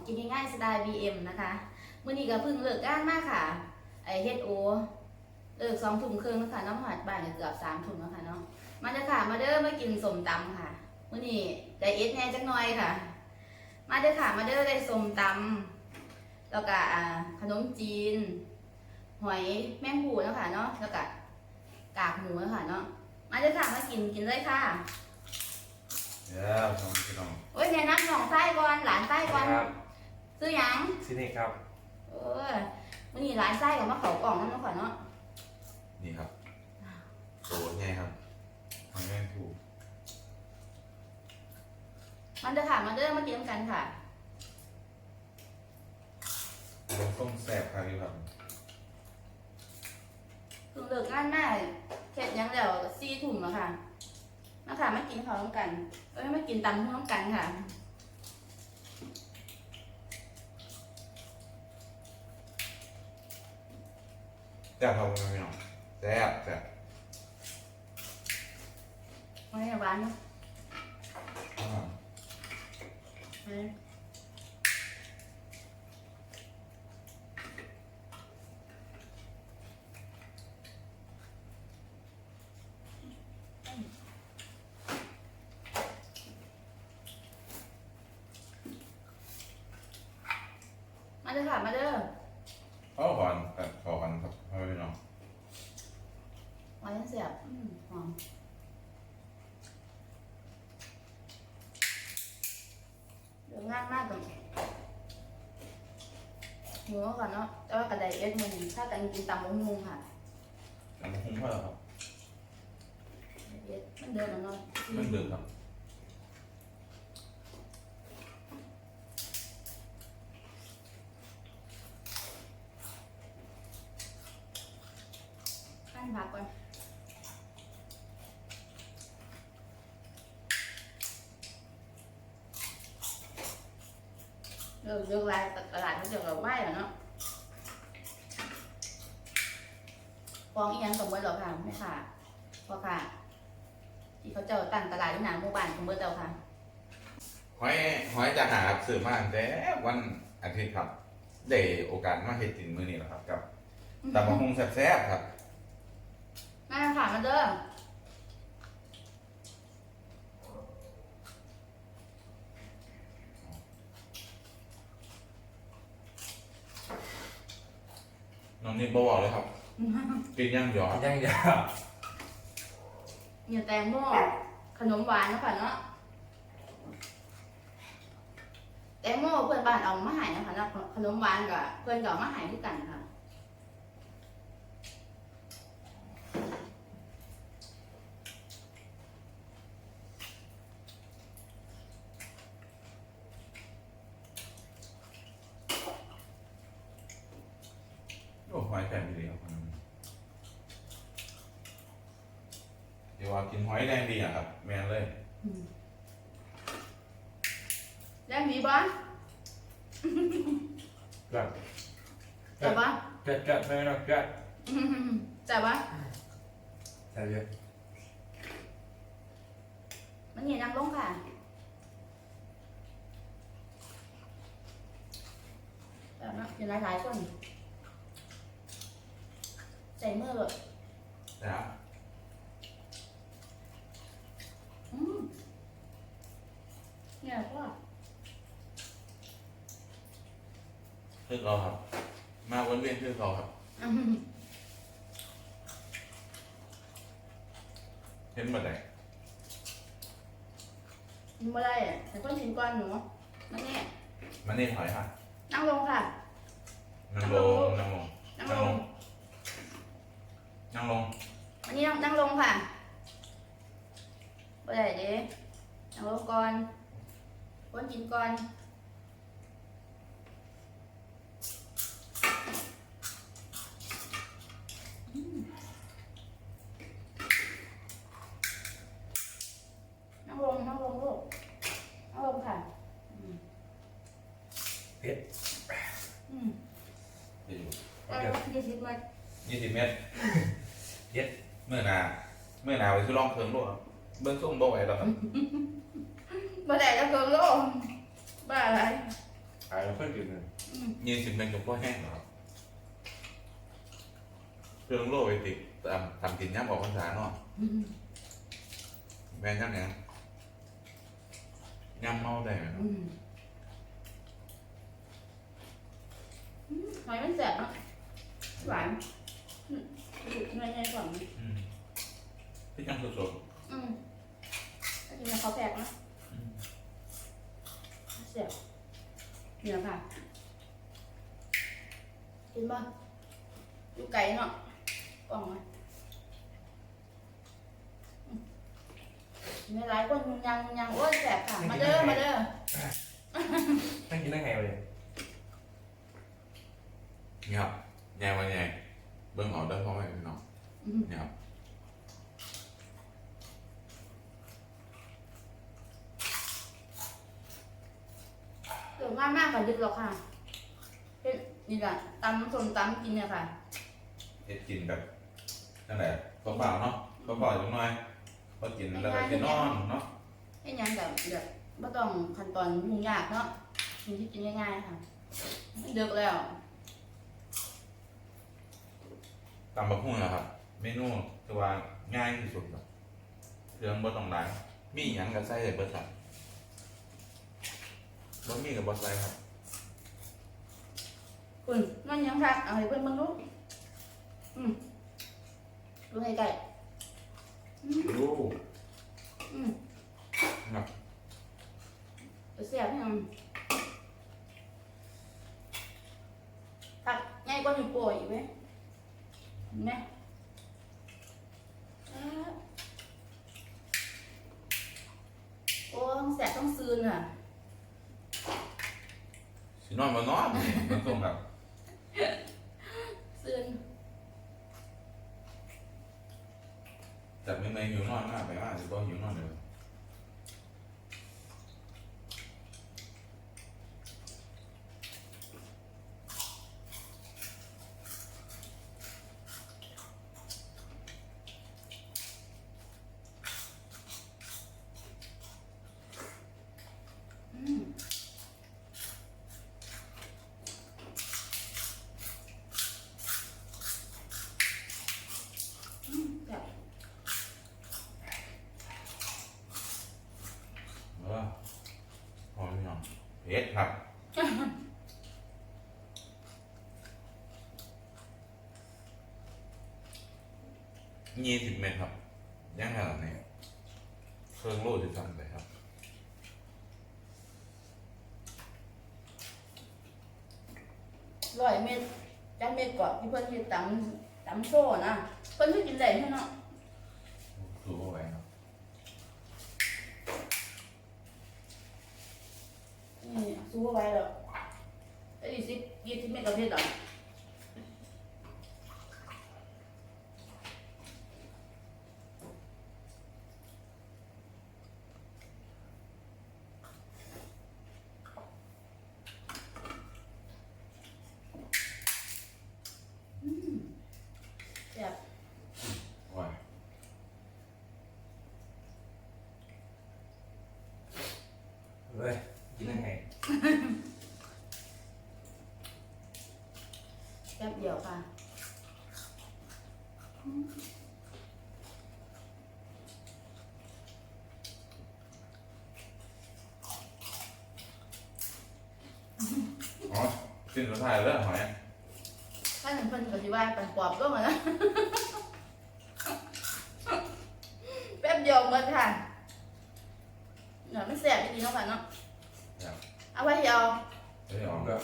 กับช่องกินง่ายๆสไตล์ BM นะคะมื่อนี้ก็เพิ่งเลิกงานมากค่ะไอเฮดโอเลิกสองทุ่มครึ่งแล้วค่ะน้องหอดบ้านก็เกือบสามทุ่มแล้วค่ะเนาะมาเด้อค่ะ มาเด้อมากินสมตำค่ะมื่อนี้ไดเอทแน่จังหน่อยค่ะ มาเด้อค่ะ มาเด้อได้สมตำแล้วก็อ่าขนมจีน หอยแมงผูแล้วค่ะเนาะแล้วก็กากหมูแล้วค่ะเนาะมาเด้อค่ะมากินกินเลยค่ะเดี๋ยวทำพี่น้องโอ้ยเนี่ยนัดน้องไส้ก่อนหลานไส้ก่อนครับซื้ อหยังซินี่ครับ เออวันนี้หลานไส้กับมาเขากล่องนั่นเนาะค่ะเนาะนี่ครับโตไงครับทำแม่งถูกมันเด้อค่ะมาเด้อมากินกันค่ะต้องแสบครับพี่ครับเพิ่งเลิกงานมาเข็ดหยังแล้วสี่ถุ่มแล้วค่ะมาค่ะมากินข้าวน้ำกันเอ้ยมากินตำหุ้งน้ำกันค่ะ แซ่บครับพี่น้องแซ่บแซ่บมาให้ร้านเนาะอ่ามามาเด้อค่ะ มาเด้อ เอาขอนแต่ขอกันครับพี่น้อง มายังเสียบอืมหอมเดี๋ยว ง่ายมากตรงหมูก่อนเนาะแต่ว่ากระไดเอ็ดมันถ้ากันกินตำมุ้งมุงค่ะแต่มันคุ้มเท่าไหร่ครับเอ็ดมันเดินแล้วเนาะมันเดือดครับ ขั้นพักก่อน เดี๋ยวเดี๋ยวลายตลาดมันเดี๋ยวเราไหว้แล้วเนาะฟองอีหยังสมมติหรอค่ะไม่ค่ะพอค่ะ ที่เขาเจ้าตั้งตลาดที่หนาหมู่บ้านสมมติเราค่ะหอยหอยจะหาสื่อมาตั้งแต่วันอาทิตย์ครับได้โอกาสมาเฮ็ดกินมื้อนี้แหละครับกับตำมะฮุงแซ่บๆครับมาค่ะมาเด้อ องนี่บ่บอกเลยครับ กินย่างหยอดย่างยาเนี่ยแตงโมขนมหวานเนาะค่ะเนาะแตงโมเพื่อนบ้านเอามาใหายนาะคะเนาะขนมหวานกับเพื่อนก็เอามาใหายด้วยกันค่ะ โอ้หอยแผ่นดีครับเดี๋ยวว่ากินหอยแดงดีอะครับ แมนเลยอืมแล้วมีบ้านแบบจับบ้านจัดจัดไม่ต้องจัดจับบ้านใส่เยอะมันเนี่ยนั่งลงค่ะแบบนั้นอยู่หลายๆคนใส่มือเลยนะครับ อืม เนี่ยก็คือเราครับ มาวนเวียนคือเราครับอืมเห็นหมดเลยกินไม่ได้อะแต่คนกินก่อนหนูนั่นเนี่ยมันนี่หอยค่ะนั่งลงค่ะ นั่งลงนั่งลงนั่งนั่งลลงงนั่งลง อันนี้นั่งนั่งลงค่ะ ไม่ได้เด้นั่งลงก่อนคนกินก่อนอืมนั่งลงนั่งลงลูกนั่งลงค่ะอืมเผ็ดอืมเดี๋ยวอยู่ได้แล้วยี่สิบเมตรยี่สิบเมตรเย็ดเมื่อหนาเมื่อหนาไปคือลองเคิงด้วยครับ เบิ้งส้มบ่ไหวแล้วครับบ่ได้แล้วก็โลบ้าอะไรขายแล้วค่อยกินเลยอืมยี่สิบเป็นกับพ่อแห้งเหรอครับเครื่องโลไปติดตามทำกินย่ำออกพรรษาเนาะอืมแม่นย่ำเนี่ยย่ำเมาได้ไหมครับอืมอืมหอยมันแสบเนาะหวานอืมง่ายๆกว่ามั้ยอืมที่จังสดอืมถ้ากิ นแล้วเขาแพกนะๆอืมเสียบเนี่ยค่ะกินบ่อยู่ไก่เนาะกล่องไหมอืมมีหลายคนยังยังโอ้ยแสบค่ะ มาเด้อมาเด้อนั่งกินได้ไงวะเนี่ยนี่ครับแย่มาแย่เบิ้งออกได้พ่อแม่พี่น้องอืมนี่ครับ เดี๋ยวง่ายมากค่ะดึกหรอกค่ะเฮ็ดนี่แหละตำส้มตำกินเนี่ยค่ะ เฮ็ดกินแบบนั่นแหละเปล่าๆเนาะเปล่าๆจังหน่อยพอกินแล้วก็กินนอนเนาะให้ยังแบบแบบไม่ต้องขั้นตอนยุ่งยากเนาะกินที่กินง่ายๆค่ะเดือกแล้วตำบักหุ่งนะครับ เมนูคือว่าง่ายที่สุดครับเครื่องบ่ต้องล้างมีหยังก็ใส่ได้เบิดครับบ่มีก็บ่ใส่ครับ คุณมันยังทักเอาให้เพื่อนเบิ่งลูกอืมดูให้ไก่อืมดูอืมครับจะเสียบยังผักง่ายกว่าหนึ่งป่วยอีกไหมเห็นไหมอ่าโอ้ต้องแสบต้องซืนอะ สินอนบ่นอนนี่มันต้องแบบ ซืน แต่ไม่ไม่หิวนอนมากไปมากสิบ่หิวนอนเลย อืมอืมแบบ เออพอพี่น้องเผ็ดครับ ยี่สิบเมตรครับย่างขนาดนี้เครื่องโลดจะสั่นไปครับ ร้อยเม็ดจักเม็ดก่อนที่เพิ่นเฮ็ดตำตำโซ่นะเพิ่นสิกินได้แค่เนาะดูเอาไว้ครับนี่สู้เอาไว้แล้วไอ้สิบยี่สิบเม็ดก็เฮ็ดแล้ว เฮ้ยกินได้ไงแป๊บเดียวค่ะอ๋อสิ้นสุดท้ายแล้วหอยถ้าหนึ่งเพิ่นก็สิว่าปันปอบก็มานะแป๊บเดียวหมดค่ะเดี๋ยวมันแสบจริงๆ เนาะค่ะเนาะเอาไว้เดียวเฮ้ยอ๋อก็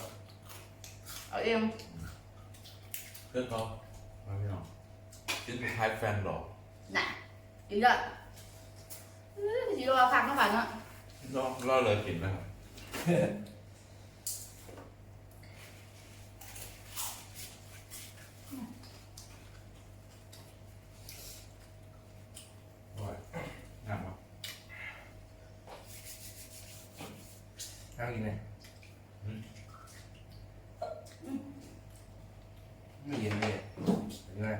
เอาเองเพื่อนเขามาพี่น้องสิ้นสุดท้ายแฟนหลอกน่ะอีกแล้วเอ้ยสิรอคักเนาะค่ะเนาะรอรอเลยกินนะครับ ข้าวกินไหมไม่เย็นเลยเห็นไหม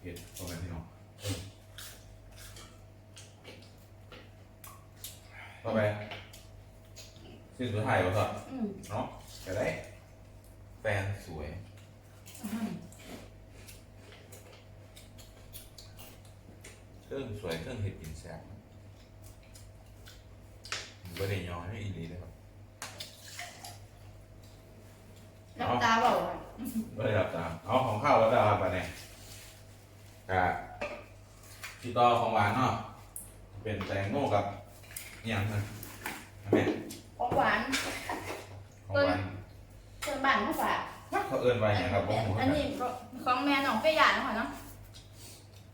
เผ็ดพอกันพี่น้องต่อไปสิ่อสุดท้ายวะครัอืม เนาะจะได้แฟนสวย แซ่บไม่ได้ย้อนให้อีหลีเลยครับน้ำตาเบาค่ะไม่ได้รับตามเอาของข้าวแล้วดาวไปเนี่ยอะพี่ต่อของหวานเนาะเป็นแตงโมกับอหย่างนะแม่ของหวานของหวานเพื่อนบ้านเขาฝากเขาเอิ้นไปอย่างครับผมอันนี้ของแม่น้องเป้ยหยาดนะคะเนาะ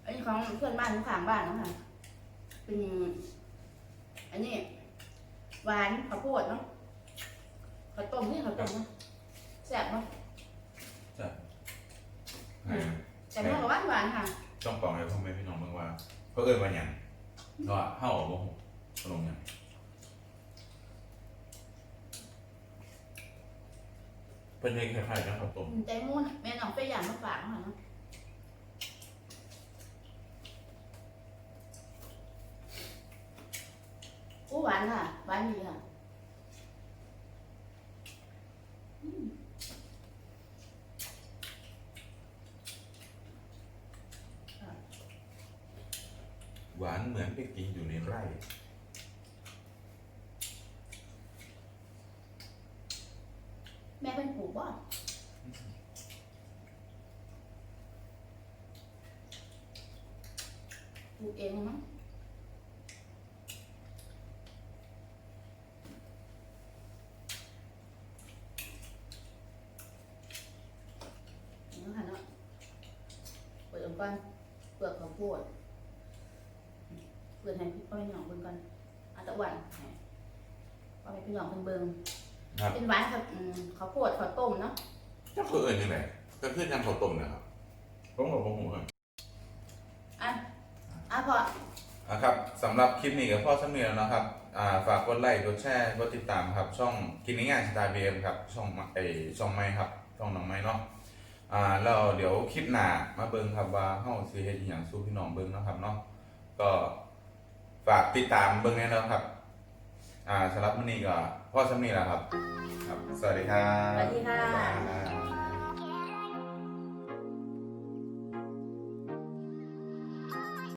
อันนี้ของเพื่อนบ้านข้างบ้านเนาะค่ะ เป็น อันนี้ หวานข้าวโพดเนาะข้าวต้มนี่ข้าวต้มเนาะแซ่บเนาะอ่าแต่เมื่อกับหวานหวานๆค่ะ ต้องบอกให้พ่อแม่พี่น้องเบิ่งว่าเขาเอิ้นว่าหยังเนาะเฮาบ่ฮู้ขนมหยังเป็นเฮ็ดคล้ายๆกันข้าวต้มใจมูนแม่น้องเป้ยหยาดมาฝากเนาะค่ะเนาะอู้หวานค่ะ หวานดีค่ะหวานเหมือนไปกินอยู่ในไร่ แม่เป็นปลูกบ่ปลูกเองมั้งนี่ค่ะเนาะเปิดออ กก่อนเปลือกข้าวโพดเปิดให้พี่พ่อพี่น้องเบิ่งก่อนเอาตะวันให้พ่อแม่พี่น้องเพิ่นเบิ่งครับเป็นหวานกับอืมข้าวโพดข้าวต้มเนาะจักเขาเอิ้นจังไดก็คือยังข้าวต้มนะครับผมก็บ่ฮู้ครับอะอะพออะครับสำหรับคลิปนี้กับพ่อสมีแล้วนะครับอ่าฝากกดไลค์กดแชร์กดติดตามครับ ช่องกินง่ายๆสไตล์เบียมครับช่องไอช่องไม้ครับช่องน้องไม้เนาะ อ่าแล้วเดี๋ยวคลิปหน้ามาเบิ่งครับว่าเฮาสิเฮ็ดอหยังสู่พี่น้องเบิ่งเนาะครับเนาะก็ฝากติดตามเบิ่งแน่แล้วครับ อ่าสำหรับมื้อนี้ก็พ่อสมีแล้วครับ ครับ สวัสดีครับสวัสดีค่ะบ๊ายบาย